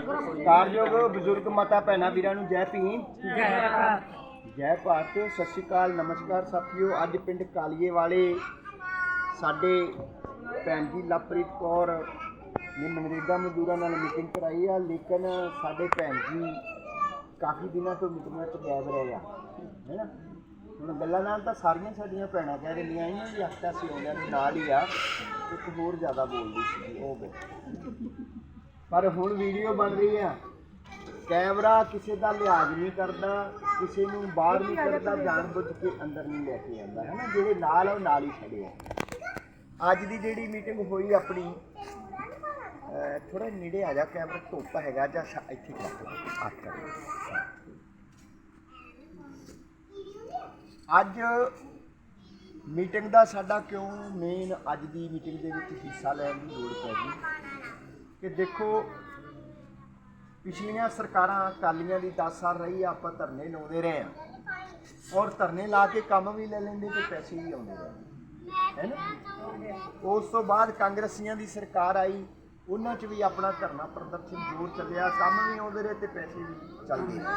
ਕਾਰਯੋਗ ਬਜ਼ੁਰਗ ਮਾਤਾ ਭੈਣਾਂ ਵੀਰਾਂ ਨੂੰ ਜੈ ਭੀਮ। ਜੈ ਭਾਰਤ। ਜੈ ਭਾਰਤ। ਸਤਿ ਸ਼੍ਰੀ ਅਕਾਲ ਨਮਸਕਾਰ ਸਾਥੀਓ। ਅੱਜ ਪਿੰਡ ਕਾਲੀਏ ਵਾਲੇ ਸਾਡੇ ਭੈਣ ਜੀ ਲਵਪ੍ਰੀਤ ਕੌਰ ਨੇ ਮਨਰੇਗਾ ਮਜ਼ਦੂਰਾਂ ਨਾਲ ਮੀਟਿੰਗ ਕਰਾਈ ਆ ਲੇਕਿਨ ਸਾਡੇ ਭੈਣ ਜੀ ਕਾਫੀ ਦਿਨਾਂ ਤੋਂ ਮੀਟਿੰਗਾਂ 'ਚ ਗਾਇਬ ਰਹੇ ਆ ਹੈਨਾ? ਹੁਣ ਗੱਲਾਂ ਨਾਲ ਤਾਂ ਸਾਰੀਆਂ ਸਾਡੀਆਂ ਭੈਣਾਂ ਕਹਿ ਰਹੀਆਂ ਇਹਨਾਂ ਦੀ ਹਫਤਾ ਸੀ ਉਹਨਾਂ ਨਾਲ ਹੀ ਆ ਇੱਕ ਹੋਰ ਜ਼ਿਆਦਾ ਬੋਲਦੀ ਸੀ ਉਹ ਬੋ ਪਰ ਹੁਣ ਵੀਡੀਓ ਬਣ ਰਹੀ ਆ। ਕੈਮਰਾ ਕਿਸੇ ਦਾ ਲਿਹਾਜ਼ ਨਹੀਂ ਕਰਦਾ ਕਿਸੇ ਨੂੰ ਬਾਹਰ ਨਹੀਂ ਕਰਦਾ ਜਾਣਬੁੱਝ ਕੇ ਅੰਦਰ ਨਹੀਂ ਲੈ ਕੇ ਆਉਂਦਾ ਹੈ ਨਾ ਜਿਹੜੇ ਨਾਲ ਆ ਉਹ ਨਾਲ ਹੀ ਖੜੇ ਆ। ਅੱਜ ਦੀ ਜਿਹੜੀ ਮੀਟਿੰਗ ਹੋਈ ਆਪਣੀ ਥੋੜਾ ਨੇੜੇ ਆ ਜਾ ਕੈਮਰਾ ਧੁੱਪ ਹੈਗਾ ਜਾਂ ਇੱਥੇ ਕਰ ਆ ਕਰ ਅੱਜ ਮੀਟਿੰਗ ਦਾ ਸਾਡਾ ਕਿਉਂ ਮੇਨ ਅੱਜ ਦੀ ਮੀਟਿੰਗ ਦੇ ਵਿੱਚ ਹਿੱਸਾ ਲੈਣ ਦੀ ਲੋੜ ਪੈ ਗਈ? ਕਿ ਦੇਖੋ ਪਿਛਲੀਆਂ ਸਰਕਾਰਾਂ ਅਕਾਲੀਆਂ ਦੀ 10 ਸਾਲ ਰਹੀ ਆ, ਆਪਾਂ ਧਰਨੇ ਲਾਉਂਦੇ ਰਹੇ ਆ ਔਰ ਧਰਨੇ ਲਾ ਕੇ ਕੰਮ ਵੀ ਲੈ ਲੈਂਦੇ ਤੇ ਪੈਸੇ ਵੀ ਆਉਂਦੇ ਰਹੇ। ਹੈ ਨਾ? ਉਸ ਤੋਂ ਬਾਅਦ ਕਾਂਗਰਸੀਆਂ ਦੀ ਸਰਕਾਰ ਆਈ ਉਹਨਾਂ 'ਚ ਵੀ ਆਪਣਾ ਧਰਨਾ ਪ੍ਰਦਰਸ਼ਨ ਜ਼ੋਰ ਚੱਲਿਆ ਕੰਮ ਵੀ ਆਉਂਦੇ ਰਹੇ ਤੇ ਪੈਸੇ ਵੀ ਚੱਲਦੇ ਰਹੇ।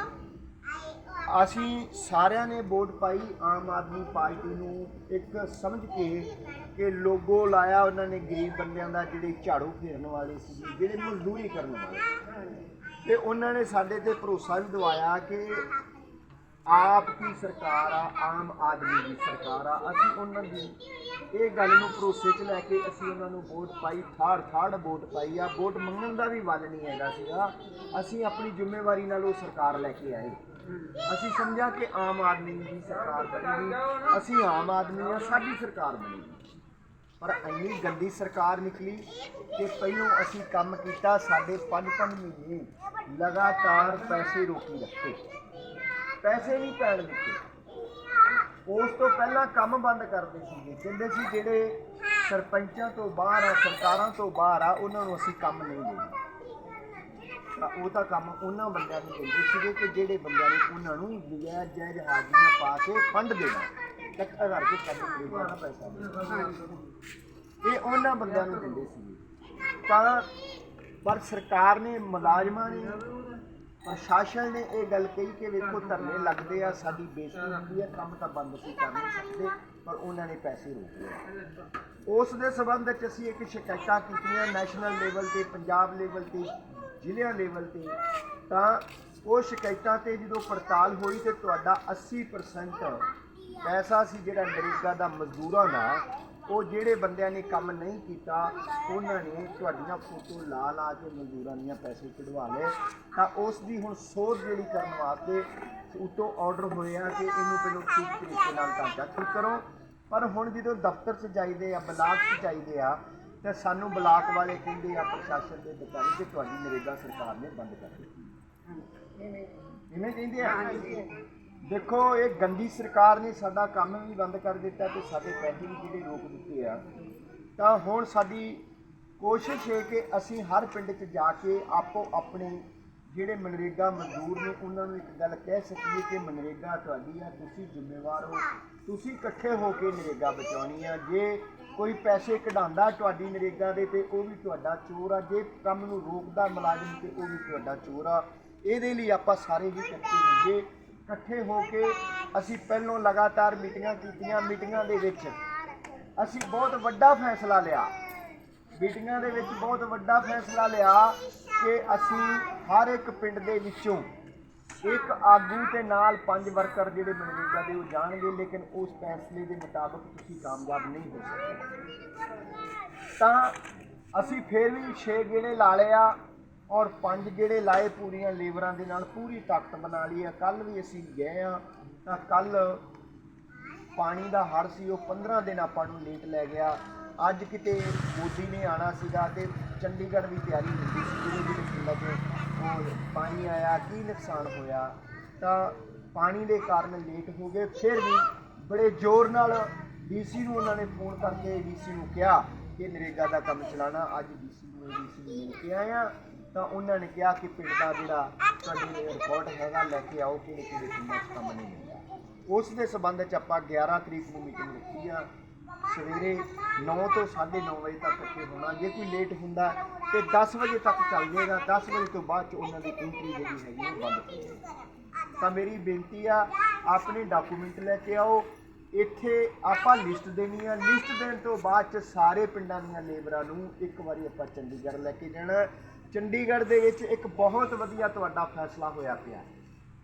ਅਸੀਂ ਸਾਰਿਆਂ ਨੇ ਵੋਟ ਪਾਈ, ਆਮ ਆਦਮੀ ਪਾਰਟੀ ਨੂੰ ਇੱਕ ਸਮਝ ਕੇ ਕਿ ਲੋਗੋ ਲਾਇਆ ਉਹਨਾਂ ਨੇ ਗਰੀਬ ਬੰਦਿਆਂ ਦਾ, ਜਿਹੜੇ ਝਾੜੂ ਫੇਰਨ ਵਾਲੇ ਸੀ, ਜਿਹੜੇ ਮਜ਼ਦੂਰੀ ਕਰਨ ਵਾਲੇ ਤੇ ਉਹਨਾਂ ਨੇ ਸਾਡੇ ਤੇ ਭਰੋਸਾ ਵੀ ਦਵਾਇਆ ਕਿ ਆਪ ਦੀ ਸਰਕਾਰ ਆ, ਆਮ ਆਦਮੀ ਦੀ ਸਰਕਾਰ ਆ। ਅਸੀਂ ਉਹਨਾਂ ਦੀ ਇਹ ਗੱਲ ਨੂੰ ਭਰੋਸੇ 'ਚ ਲੈ ਕੇ ਅਸੀਂ ਉਹਨਾਂ ਨੂੰ ਵੋਟ ਪਾਈ, ਥਾੜ ਥਾੜ ਵੋਟ ਪਾਈ ਆ। ਵੋਟ ਮੰਗਣ ਦਾ ਵੀ ਵੱਲ ਨਹੀਂ ਹੈਗਾ ਸੀਗਾ। ਅਸੀਂ ਆਪਣੀ ਜ਼ਿੰਮੇਵਾਰੀ ਨਾਲ ਉਹ ਸਰਕਾਰ ਲੈ ਕੇ ਆਏ। ਅਸੀਂ ਸਮਝਿਆ ਕਿ ਆਮ ਆਦਮੀ ਦੀ ਸਰਕਾਰ ਬਣੇਗੀ। ਅਸੀਂ ਆਮ ਆਦਮੀ ਆ ਸਾਡੀ ਸਰਕਾਰ ਬਣੇਗੀ। ਪਰ ਇੰਨੀ ਗੰਦੀ ਸਰਕਾਰ ਨਿਕਲੀ ਕਿ ਪਹਿਲੋਂ ਅਸੀਂ ਕੰਮ ਕੀਤਾ, ਸਾਡੇ 5-5 ਮਹੀਨੇ ਲਗਾਤਾਰ ਪੈਸੇ ਰੋਕੀ ਰੱਖੇ। ਪੈਸੇ ਨਹੀਂ ਪੈਣ ਦਿੱਤੇ। ਉਸ ਤੋਂ ਪਹਿਲਾਂ ਕੰਮ ਬੰਦ ਕਰਦੇ ਸੀਗੇ। ਕਹਿੰਦੇ ਸੀ ਜਿਹੜੇ ਸਰਪੰਚਾਂ ਤੋਂ ਬਾਹਰ ਆ, ਸਰਕਾਰਾਂ ਤੋਂ ਬਾਹਰ ਆ, ਉਹਨਾਂ ਨੂੰ ਅਸੀਂ ਕੰਮ ਨਹੀਂ ਦੇਣਾ। ਤਾਂ ਉਹ ਤਾਂ ਕੰਮ ਉਹਨਾਂ ਬੰਦਿਆਂ ਨੂੰ ਦਿੰਦੇ ਸੀਗੇ ਕਿ ਜਿਹੜੇ ਬੰਦਿਆਂ ਨੇ ਉਹਨਾਂ ਨੂੰ ਨਜਾਇਜ਼ ਜਾਇਜ਼ ਹਾਜ਼ਰੀਆਂ ਪਾ ਕੇ ਫੰਡ ਦੇਣਾ। ਇਕੱਠਾ ਕਰਕੇ ਕੰਮ ਖਰੀਦਣਾ ਨਾ ਪੈਸਾ। ਦੇਣਾ। ਇਹ ਉਹਨਾਂ ਬੰਦਿਆਂ ਨੂੰ ਦਿੰਦੇ ਸੀਗੇ। ਤਾਂ ਪਰ ਸਰਕਾਰ ਨੇ, ਮੁਲਾਜ਼ਮਾਂ ਨੇ, ਪ੍ਰਸ਼ਾਸਨ ਨੇ ਇਹ ਗੱਲ ਕਹੀ ਕਿ ਵੇਖੋ ਧਰਨੇ ਲੱਗਦੇ ਆ, ਸਾਡੀ ਬੇਇੱਜ਼ਤੀ ਹੁੰਦੀ ਆ, ਕੰਮ ਤਾਂ ਬੰਦ ਅਸੀਂ ਕਰ ਨਹੀਂ ਸਕਦੇ, ਪਰ ਉਹਨਾਂ ਨੇ ਪੈਸੇ ਰੋਕ ਲਏ। ਉਸ ਦੇ ਸਬੰਧ ਵਿੱਚ ਅਸੀਂ ਇੱਕ ਸ਼ਿਕਾਇਤਾਂ ਕੀਤੀਆਂ ਨੈਸ਼ਨਲ ਲੈਵਲ ਤੇ, ਪੰਜਾਬ ਲੈਵਲ ਤੇ ਜ਼ਿਲ੍ਹਿਆਂ ਲੈਵਲ ਤੇ, ਤਾਂ ਉਹ ਸ਼ਿਕਾਇਤਾਂ ਤੇ ਜਦੋਂ ਪੜਤਾਲ ਹੋਈ ਤੇ ਤੁਹਾਡਾ 80% ਪੈਸਾ ਸੀ ਜਿਹੜਾ ਨਰੇਗਾ ਦਾ ਮਜ਼ਦੂਰਾਂ ਦਾ, ਉਹ ਜਿਹੜੇ ਬੰਦਿਆਂ ਨੇ ਕੰਮ ਨਹੀਂ ਕੀਤਾ, ਉਹਨਾਂ ਨੇ ਤੁਹਾਡੀਆਂ ਫੋਟੋ ਲਾ ਲਾ ਕੇ ਮਜ਼ਦੂਰਾਂ ਦੀਆਂ ਪੈਸੇ ਕਢਵਾ ਲਏ। ਤਾਂ ਉਸ ਦੀ ਹੁਣ ਸੋਧ ਜਿਹੜੀ ਕਰਨ ਵਾਸਤੇ ਉਤੋਂ ਆਰਡਰ ਹੋਇਆ ਕਿ ਇਹਨੂੰ ਪਹਿਲਾਂ ਠੀਕ ਤਰੀਕੇ ਨਾਲ ਢਾਂਚਾ ਠੀਕ ਕਰੋ। ਪਰ ਹੁਣ ਜਦੋਂ ਦਫ਼ਤਰ 'ਚ ਜਾਈਦੇ ਆ, ਬਲਾਕ 'ਚ ਜਾਈਦੇ ਆ ਤੇ ਸਾਨੂੰ ਬਲਾਕ ਵਾਲੇ ਕਹਿੰਦੇ ਆ ਪ੍ਰਸ਼ਾਸਨ ਦੇ ਅਧਿਕਾਰੀ ਕਿ ਤੁਹਾਡੀ ਨਰੇਗਾ ਸਰਕਾਰ ਨੇ ਬੰਦ ਕਰ ਦਿੱਤੀ। ਇਵੇਂ ਕਹਿੰਦੇ ਆ? ਦੇਖੋ ਇਹ ਗੰਦੀ ਸਰਕਾਰ ਨੇ ਸਾਡਾ ਕੰਮ ਵੀ ਬੰਦ ਕਰ ਦਿੱਤਾ ਤੇ ਸਾਡੇ ਪੈਸੇ ਵੀ ਜਿਹੜੇ ਰੋਕ ਦਿੱਤੇ ਆ। ਤਾਂ ਹੁਣ ਸਾਡੀ ਕੋਸ਼ਿਸ਼ ਹੈ ਕਿ ਅਸੀਂ ਹਰ ਪਿੰਡ 'ਚ ਜਾ ਕੇ ਆਪੋ ਆਪਣੇ ਜਿਹੜੇ ਮਨਰੇਗਾ ਮਜ਼ਦੂਰ ਨੇ ਉਹਨਾਂ ਨੂੰ ਇੱਕ ਗੱਲ ਕਹਿ ਸਕੀਏ ਕਿ ਮਨਰੇਗਾ ਤੁਹਾਡੀ ਆ ਤੁਸੀਂ ਜ਼ਿੰਮੇਵਾਰ ਹੋ। ਤੁਸੀਂ ਇਕੱਠੇ ਹੋ ਕੇ ਨਰੇਗਾ ਬਚਾਉਣੀ ਆ। ਜੇ ਕੋਈ ਪੈਸੇ ਕਢਾਉਂਦਾ ਤੁਹਾਡੀ ਨਰੇਗਾ ਦੇ ਤੇ ਉਹ ਵੀ ਤੁਹਾਡਾ ਚੋਰ ਆ। ਜੇ ਕੰਮ ਨੂੰ ਰੋਕਦਾ ਮੁਲਾਜ਼ਮ ਤੇ ਉਹ ਵੀ ਤੁਹਾਡਾ ਚੋਰ ਆ। ਇਹਦੇ ਲਈ ਆਪਾਂ ਸਾਰੇ ਹੀ ਇਕੱਠੇ ਹੋਈਏ। ਇਕੱਠੇ ਹੋ ਕੇ ਅਸੀਂ ਪਹਿਲੋਂ ਲਗਾਤਾਰ ਮੀਟਿੰਗਾਂ ਕੀਤੀਆਂ। ਮੀਟਿੰਗਾਂ ਦੇ ਵਿੱਚ ਅਸੀਂ ਬਹੁਤ ਵੱਡਾ ਫੈਸਲਾ ਲਿਆ। ਮੀਟਿੰਗਾਂ ਦੇ ਵਿੱਚ ਬਹੁਤ ਵੱਡਾ ਫੈਸਲਾ ਲਿਆ ਕਿ ਅਸੀਂ ਹਰ ਇੱਕ ਪਿੰਡ ਦੇ ਵਿੱਚੋਂ ਇੱਕ ਆਗੂ ਤੇ ਨਾਲ ਪੰਜ ਵਰਕਰ ਜਿਹੜੇ ਮਨਰੇਗਾ ਦੇ ਉਹ ਜਾਣਗੇ, ਲੇਕਿਨ ਉਸ ਫੈਸਲੇ ਦੇ ਮੁਤਾਬਕ ਤੁਸੀਂ ਕਾਮਯਾਬ ਨਹੀਂ ਹੋ ਸਕਦੇ। ਤਾਂ ਅਸੀਂ ਫੇਰ ਵੀ 6 ਗੇੜੇ ਲਾ ਲਿਆ ਔਰ ਪੰਜ ਗੇੜੇ ਲਾਏ ਪੂਰੀਆਂ ਲੇਬਰਾਂ ਦੇ ਨਾਲ, ਪੂਰੀ ਤਾਕਤ ਬਣਾ ਲਈ ਆ। ਕੱਲ ਵੀ ਅਸੀਂ ਗਏ ਆ, ਤਾਂ ਕੱਲ ਪਾਣੀ ਦਾ ਹੜ ਸੀ, ਉਹ 15 ਦਿਨ ਆਪਾਂ ਨੂੰ ਲੇਟ ਲੈ ਗਿਆ। ਅੱਜ ਕਿਤੇ ਮੋਦੀ ਨੇ ਆਣਾ ਸੀਗਾ ਤੇ ਚੰਡੀਗੜ੍ਹ ਦੀ ਤਿਆਰੀ ਹੁੰਦੀ ਸੀ ਜਿਹੜੇ ਜਿਹੜੇ ਪਾਣੀ ਆਇਆ, ਕੀ ਨੁਕਸਾਨ ਹੋਇਆ, ਤਾਂ ਪਾਣੀ ਦੇ ਕਾਰਨ ਲੇਟ ਹੋ ਗਏ। ਫਿਰ ਵੀ ਬੜੇ ਜ਼ੋਰ ਨਾਲ ਡੀਸੀ ਨੂੰ ਉਹਨਾਂ ਨੇ ਫੋਨ ਕਰਕੇ ਡੀਸੀ ਨੂੰ ਕਿਹਾ ਕਿ ਨਰੇਗਾ ਦਾ ਕੰਮ ਚਲਾਣਾ ਅੱਜ ਡੀਸੀ ਨੂੰ ਡੀਸੀ ਨੂੰ ਮਿਲ ਕੇ ਆਇਆ ਤਾਂ ਉਹਨਾਂ ਨੇ ਕਿਹਾ ਕਿ ਪਿੰਡ ਦਾ ਜਿਹੜਾ ਤੁਹਾਡੀ ਰਿਪੋਰਟ ਹੈਗਾ, ਲੈ ਕੇ ਆਓ ਕਿ ਕਿਹੜੇ ਪਿੰਡਾਂ ਕੰਮ ਨਹੀਂ ਮਿਲਿਆ ਉਸ ਦੇ ਸਬੰਧ 'ਚ ਆਪਾਂ 11 ਤਰੀਕ ਨੂੰ ਮੀਟਿੰਗ ਰੱਖੀ ਆ। ਸਵੇਰੇ 9 ਤੋਂ 9:30 ਵਜੇ ਤੱਕ ਇੱਥੇ ਹੋਣਾ। ਜੇ ਕੋਈ ਲੇਟ ਹੁੰਦਾ ਤੇ 10 ਵਜੇ ਤੱਕ ਚੱਲ ਜਾਏਗਾ। 10 ਵਜੇ ਤੋਂ ਬਾਅਦ ਚ ਉਹਨਾਂ ਦੀ ਐਂਟਰੀ ਜਿਹੜੀ ਹੈਗੀ ਉਹ ਬੰਦ ਹੋ ਜਾਏਗੀ। ਤਾਂ ਮੇਰੀ ਬੇਨਤੀ ਆ, ਆਪਣੇ ਡਾਕੂਮੈਂਟ ਲੈ ਕੇ ਆਓ। ਇੱਥੇ ਆਪਾਂ ਲਿਸਟ ਦੇਣੀ ਆ। ਲਿਸਟ ਦੇਣ ਤੋਂ ਬਾਅਦ ਚ ਸਾਰੇ ਪਿੰਡਾਂ ਦੀਆਂ ਲੇਬਰਾਂ ਨੂੰ ਇੱਕ ਵਾਰੀ ਆਪਾਂ ਚੰਡੀਗੜ੍ਹ ਲੈ ਕੇ ਜਾਣਾ। ਚੰਡੀਗੜ੍ਹ ਦੇ ਵਿੱਚ ਇੱਕ ਬਹੁਤ ਵਧੀਆ ਤੁਹਾਡਾ ਫੈਸਲਾ ਹੋਇਆ ਪਿਆ।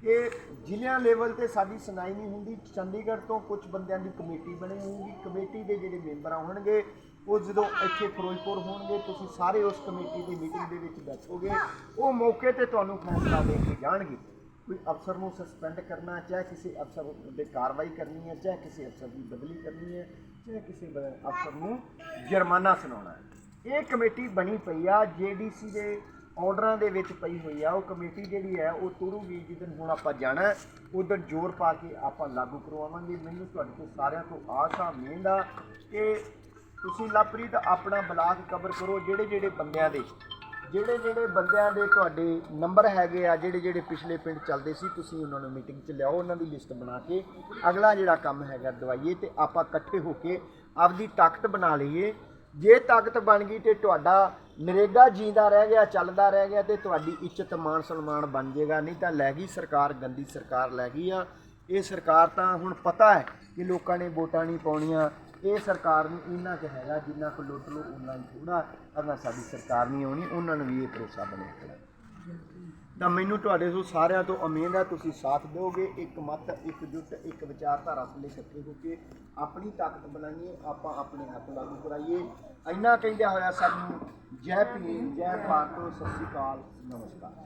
ਕਿ ਜ਼ਿਲ੍ਹਿਆਂ ਲੈਵਲ ਤੇ ਸਾਡੀ ਸੁਣਾਈ ਨਹੀਂ ਹੁੰਦੀ, ਚੰਡੀਗੜ੍ਹ ਤੋਂ ਕੁਝ ਬੰਦਿਆਂ ਦੀ ਕਮੇਟੀ ਬਣੀ ਹੋਊਗੀ, ਕਮੇਟੀ ਦੇ ਜਿਹੜੇ ਮੈਂਬਰ ਹੋਣਗੇ, ਉਹ ਜਦੋਂ ਇੱਥੇ ਫਿਰੋਜ਼ਪੁਰ ਹੋਣਗੇ, ਤੁਸੀਂ ਸਾਰੇ ਉਸ ਕਮੇਟੀ ਦੀ ਮੀਟਿੰਗ ਦੇ ਵਿੱਚ ਬੈਠੋਗੇ, ਉਹ ਮੌਕੇ ਤੇ ਤੁਹਾਨੂੰ ਫੈਸਲਾ ਦੇ ਕੇ ਜਾਣਗੇ। ਕੋਈ ਅਫਸਰ ਨੂੰ ਸਸਪੈਂਡ ਕਰਨਾ ਚਾਹੇ ਕਿਸੇ ਅਫਸਰ ਦੇ ਕਾਰਵਾਈ ਕਰਨੀ ਹੈ, ਚਾਹੇ ਕਿਸੇ ਅਫਸਰ ਦੀ ਬਦਲੀ ਕਰਨੀ ਹੈ, ਚਾਹੇ ਕਿਸੇ ਬ- ਅਫਸਰ ਨੂੰ ਜੁਰਮਾਨਾ ਸੁਣਾਉਣਾ ਹੈ। ਇਹ ਕਮੇਟੀ ਬਣੀ ਪਈ ਆ ਜੀਡੀਸੀ ਦੇ ਆਰਡਰਾਂ ਦੇ ਵਿੱਚ ਪਈ ਹੋਈ ਆ, ਉਹ ਕਮੇਟੀ ਜਿਹੜੀ ਹੈ, ਉਹ ਤੁਰੂਗੀ ਜਿੱਦਨ ਹੁਣ ਆਪਾਂ ਜਾਣਾ ਉਦੋਂ ਜ਼ੋਰ ਪਾ ਕੇ ਆਪਾਂ ਲਾਗੂ ਕਰਵਾਵਾਂਗੇ। ਮੈਨੂੰ ਤੁਹਾਡੇ ਤੋਂ ਸਾਰਿਆਂ ਤੋਂ ਆਸ ਆ ਉਮੀਦ ਆ ਕਿ ਤੁਸੀਂ ਲਵਪ੍ਰੀਤ ਆਪਣਾ ਬਲਾਕ ਕਵਰ ਕਰੋ, ਜਿਹੜੇ ਜਿਹੜੇ ਬੰਦਿਆਂ ਦੇ, ਜਿਹੜੇ ਜਿਹੜੇ ਬੰਦਿਆਂ ਦੇ ਤੁਹਾਡੇ ਨੰਬਰ ਹੈਗੇ ਆ, ਜਿਹੜੇ ਜਿਹੜੇ ਪਿਛਲੇ ਪਿੰਡ ਚੱਲਦੇ ਸੀ, ਤੁਸੀਂ ਉਹਨਾਂ ਨੂੰ ਮੀਟਿੰਗ 'ਚ ਲਿਆਓ, ਉਹਨਾਂ ਦੀ ਲਿਸਟ ਬਣਾ ਕੇ। ਅਗਲਾ ਜਿਹੜਾ ਕੰਮ ਹੈਗਾ, ਦਵਾਈਏ ਤੇ ਆਪਾਂ ਇਕੱਠੇ ਹੋ ਕੇ ਆਪਦੀ ਤਾਕਤ ਬਣਾ ਲਈਏ। ਜੇ ਤਾਕਤ ਬਣ ਗਈ ਤੇ ਤੁਹਾਡਾ ਨਰੇਗਾ ਜੀਂਦਾ ਰਹਿ ਗਿਆ, ਚੱਲਦਾ ਰਹਿ ਗਿਆ ਤੇ ਤੁਹਾਡੀ ਇੱਜ਼ਤ ਮਾਨ ਸਨਮਾਨ ਬਣ ਜਾਏਗਾ ਨਹੀਂ ਤਾਂ ਲੈ ਗਈ ਸਰਕਾਰ, ਗੰਦੀ ਸਰਕਾਰ ਲੈ ਗਈ ਆ। ਇਹ ਸਰਕਾਰ ਤਾਂ ਹੁਣ ਪਤਾ ਹੈ ਕਿ ਲੋਕਾਂ ਨੇ ਵੋਟਾਂ ਨਹੀਂ ਪਾਉਣੀਆਂ। ਇਹ ਸਰਕਾਰ ਨੂੰ ਇੰਨਾ ਕੁ ਹੈਗਾ ਜਿੰਨਾ ਕੁ ਲੁੱਟ ਲਓ ਉਹਨਾਂ ਹੀ ਥੋੜਾ ਅਗਰ ਸਾਡੀ ਸਰਕਾਰ ਨਹੀਂ ਆਉਣੀ, ਉਹਨਾਂ ਨੂੰ ਵੀ ਇਹ ਭਰੋਸਾ ਬਣਿਆ ਤਾਂ ਮੈਨੂੰ ਤੁਹਾਡੇ ਤੋਂ ਸਾਰਿਆਂ ਤੋਂ ਉਮੀਦ ਹੈ ਤੁਸੀਂ ਸਾਥ ਦਿਓਗੇ, ਇੱਕ ਮਤ, ਇੱਕ ਜੁੱਟ, ਇੱਕ ਵਿਚਾਰਧਾਰਾ ਥੱਲੇ ਇਕੱਠੇ ਹੋ ਕੇ ਆਪਣੀ ਤਾਕਤ ਬਣਾਈਏ, ਆਪਾਂ ਆਪਣੇ ਹੱਕ ਲਾਗੂ ਕਰਾਈਏ। ਇੰਨਾ ਕਹਿੰਦਿਆਂ ਹੋਇਆ ਸਾਨੂੰ ਜੈ ਭੀਮ, ਜੈ ਭਾਰਤ, ਸਤਿ ਸ਼੍ਰੀ ਅਕਾਲ, ਨਮਸਕਾਰ।